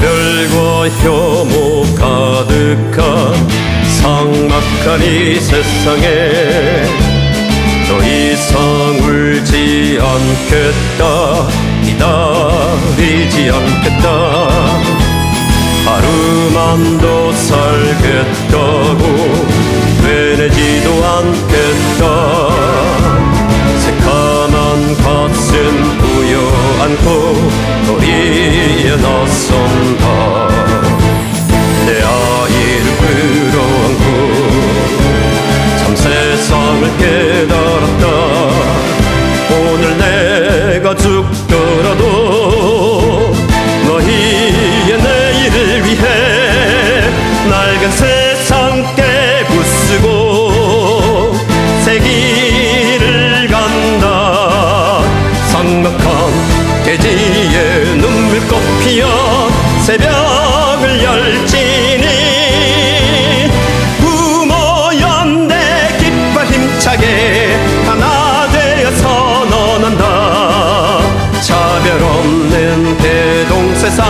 차별과 혐오 가득한 상막한 이 세상에 더 이상 울지 않겠다 기다리지 않겠다. 하루만 더 살겠다고 되내지도 않겠다. 새까만 가슴 부여 안고 깨달 새벽을 열지니 부모 연대 깃발 힘차게 하나 되어 선언한다 차별 없는 대동세상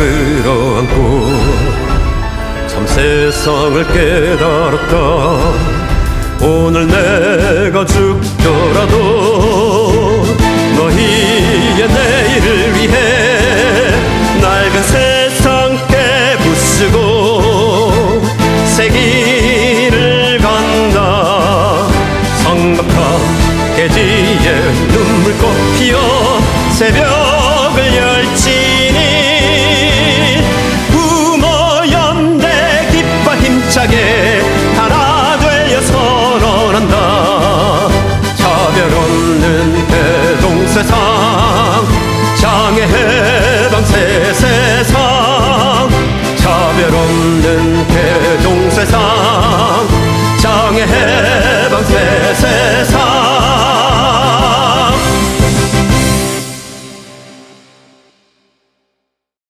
끌어안고 참 세상을 깨달았다. 오늘 내가 죽